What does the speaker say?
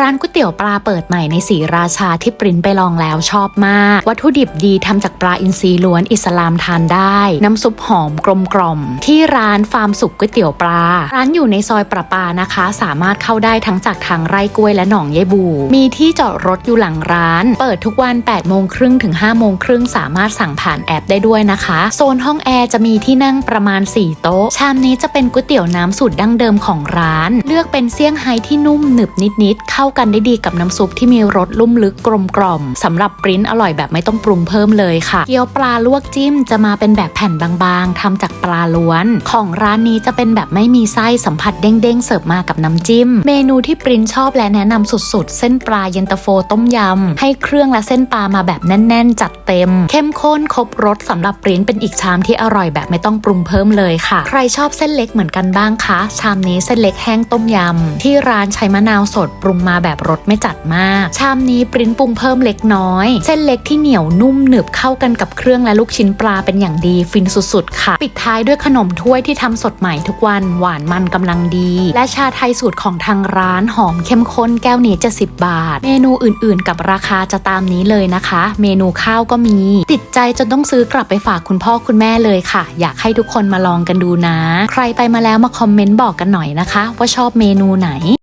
ร้านก๋วยเตี๋ยวปลาเปิดใหม่ในสีราชาที่ปริ้นไปลองแล้วชอบมาก วัตถุดิบดีทำจากปลาอินทรีล้วนอิสลามทานได้ น้ำซุปหอมกลมกล่อม ที่ร้านฟาร์มสุกก๋วยเตี๋ยวปลา ร้านอยู่ในซอยประปานะคะ สามารถเข้าได้ทั้งจากทางไร่กล้วยและหนองยายบู มีที่จอดรถอยู่หลังร้าน เปิดทุกวัน8โมงครึ่งถึง5โมงครึ่งสามารถสั่งผ่านแอปได้ด้วยนะคะ โซนห้องแอร์จะมีที่นั่งประมาณ 4 โต๊ะ ชามนี้จะเป็นก๋วยเตี๋ยวน้ำสูตรดั้งเดิมของร้าน เลือกเป็นเซี่ยงไฮ้ที่นุ่มหนึบนิดๆเข้าากันได้ดีกับน้ำซุปที่มีรสลุ่มลึกกลมกล่อมสำหรับปริ้นอร่อยแบบไม่ต้องปรุงเพิ่มเลยค่ะ เกี๊ยวปลาลวกจิ้มจะมาเป็นแบบแผ่นบางๆทำจากปลาล้วน ของร้านนี้จะเป็นแบบไม่มีไส้สัมผัสเด้งๆ เสิร์ฟมากับน้ำจิ้ม เมนูที่ปริ้นชอบและแนะนำสุดๆ เส้นปลาเย็นตาโฟต้มยำให้เครื่องและเส้นปลามาแบบแน่น ๆ จัดเต็ม เข้มข้นครบรสสำหรับปริ้นเป็นอีกชามที่อร่อยแบบไม่ต้องปรุงเพิ่มเลยค่ะ ใครชอบเส้นเล็กเหมือนกันบ้างคะ ชามนี้เส้นเล็กแห้งต้มยำที่ร้านใช้มะนาวสดปรุงมาแบบรสไม่จัดมาก ชามนี้ปริ้นปรุงเพิ่มเล็กน้อย เส้นเล็กที่เหนียวนุ่มหนึบเข้ากันกับเครื่องและลูกชิ้นปลาเป็นอย่างดีฟินสุดๆ ค่ะ ปิดท้ายด้วยขนมถ้วยที่ทำสดใหม่ทุกวันหวานมันกำลังดี และชาไทยสูตรของทางร้านหอมเข้มข้นแก้วนี้70บาท เมนูอื่นๆ กับราคาจะตามนี้เลยนะคะ เมนูข้าวก็มี ติดใจจนต้องซื้อกลับไปฝากคุณพ่อคุณแม่เลยค่ะ อยากให้ทุกคนมาลองกันดูนะ ใครไปมาแล้วมาคอมเมนต์บอกกันหน่อยนะคะ ว่าชอบเมนูไหน